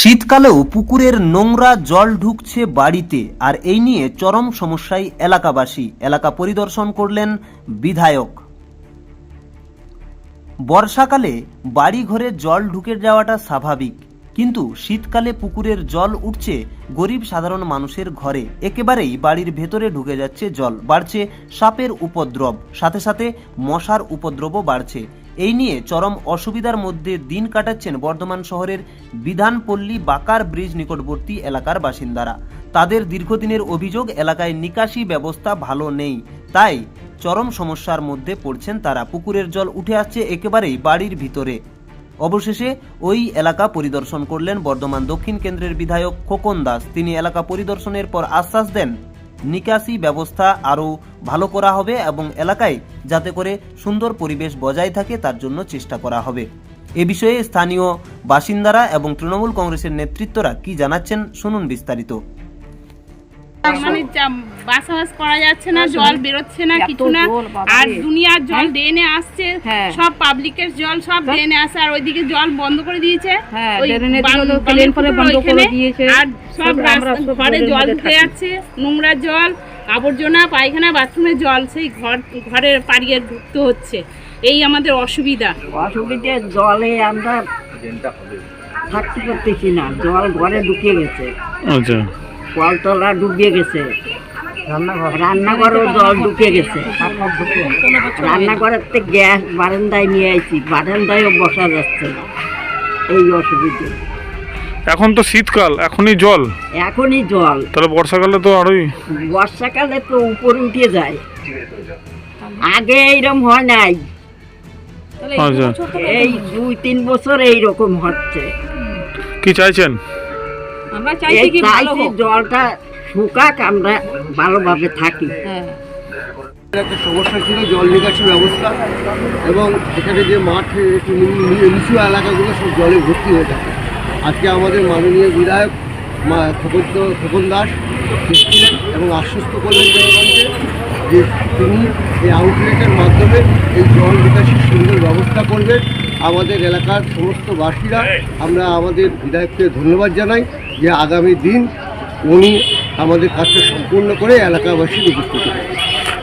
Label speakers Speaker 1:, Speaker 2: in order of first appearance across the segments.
Speaker 1: শীতকালেও পুকুরের নোংরা জল ঢুকছে বাড়িতে, আর এই নিয়ে চরম সমস্যায় এলাকাবাসী। এলাকা পরিদর্শন করলেন বিধায়ক। বর্ষাকালে বাড়ি ঘরে জল ঢুকে যাওয়াটা স্বাভাবিক, কিন্তু শীতকালে পুকুরের জল উঠছে গরিব সাধারণ মানুষের ঘরে। একেবারেই বাড়ির ভেতরে ঢুকে যাচ্ছে জল, বাড়ছে সাপের উপদ্রব, সাথে সাথে মশার উপদ্রবও বাড়ছে। এই নিয়ে চরম অসুবিধার মধ্যে দিন কাটাচ্ছেন বর্ধমান শহরের বিধানপল্লী বাকার ব্রিজ নিকটবর্তী এলাকার বাসিন্দারা। তাদের দীর্ঘদিনের অভিযোগ, এলাকায় নিকাশি ব্যবস্থা ভালো নেই। তাই চরম সমস্যার মধ্যে পড়ছেন তারা। পুকুরের জল উঠে আসছে একেবারেই বাড়ির ভিতরে। অবশেষে ওই এলাকা পরিদর্শন করলেন বর্ধমান দক্ষিণ কেন্দ্রের বিধায়ক খোকন দাস। তিনি এলাকা পরিদর্শনের পর আশ্বাস দেন নিকাশি ব্যবস্থা আরও ভালো করা হবে এবং এলাকায় যাতে করে সুন্দর পরিবেশ বজায় থাকে তার জন্য চেষ্টা করা হবে। এ বিষয়ে স্থানীয় বাসিন্দারা এবং তৃণমূল কংগ্রেসের নেতৃত্বরা কি জানাচ্ছেন শুনুন বিস্তারিত।
Speaker 2: মানে বাসাবাস করা যাচ্ছে না জল বেরোচ্ছে না কিছু না। আর দুনিয়ার জল ড্রেনে আসছে
Speaker 3: হ্যাঁ।
Speaker 2: সব পাবলিকের জল সব ড্রেনে আসে আর ওইদিকে জল বন্ধ করে দিয়েছে।
Speaker 3: হ্যাঁ।
Speaker 2: আর সব ঘরে জল ঢুকে যাচ্ছে নোংরা জল আবর্জনা পায়খানা বাথরুমের জল সেই ঘর ঘরের পাড়িয়ে ঢুকতে হচ্ছে। এই আমাদের অসুবিধা।
Speaker 3: অসুবিধে জলে আমরা থাকতে পারতেছি না জল ঘরে ঢুকিয়ে গেছে।
Speaker 4: আচ্ছা।
Speaker 3: কলতলা ডুবিয়ে গেছে। রান্নাঘরেও জল ঢুকে গেছে। রান্নাঘরের থেকে গ্যাস বারান্দায় নিয়ে আইছি বারান্দায়ও বসা যাচ্ছে না। এই অসুবিধে।
Speaker 4: এখন তো শীতকাল এখনই জল।
Speaker 3: এখনই জল।
Speaker 4: তাহলে বর্ষাকালে তো আরোই।
Speaker 3: বর্ষাকালে তো উপরে উঠে যায়। আগে এইরকম হয় নাই।
Speaker 4: আচ্ছা।
Speaker 3: এই দুই তিন বছর এইরকম হচ্ছে।
Speaker 4: কি চাইছেন?
Speaker 3: আমরা চাইছি কি চাইছি জলটা শুকাক আমরা ভালোভাবে থাকি।
Speaker 5: একটা সমস্যা ছিল জল নিকাশি ব্যবস্থা এবং এখানে যে মাঠ নিচু এলাকাগুলো সব জলে ভর্তি হয়ে থাকে। আজকে আমাদের মাননীয় বিধায়ক মা খোকন খোকন দাস এসেছিলেন এবং আশ্বস্ত করলেন জনগণকে যে তিনি এই আউটলেটের মাধ্যমে এই জল নিকাশির সুন্দর ব্যবস্থা করবেন। আমাদের এলাকার সমস্ত বাসীরা আমরা আমাদের বিধায়ককে ধন্যবাদ জানাই। যে আগামী দিন উনি আমাদের কাজটা সম্পূর্ণ করে এলাকাবাসী উপস্থিত করবেন।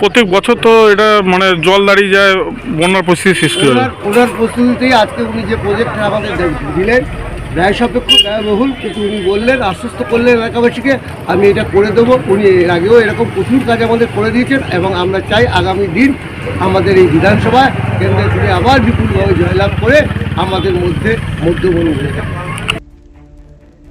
Speaker 4: প্রত্যেক বছর তো এটা মানে জল দাঁড়িয়ে যায় বন্যার পরিস্থিতি সৃষ্টি হয়।
Speaker 5: ওনার ওনার প্রস্তুতিতেই আজকে উনি যে প্রজেক্টটা আমাদের দিলেন ব্যয় সাপেক্ষ ব্যয়বহুল কিন্তু উনি বললেন আশ্বস্ত করলেন এলাকাবাসীকে আমি এটা করে দেবো। উনি এর আগেও এরকম প্রচুর কাজ আমাদের করে দিয়েছেন এবং আমরা চাই আগামী দিন আমাদের এই বিধানসভায় কেন্দ্রে ফিরে আবার বিপুলভাবে জয়লাভ করে আমাদের মধ্যে মধ্যমণি হয়ে যাবে।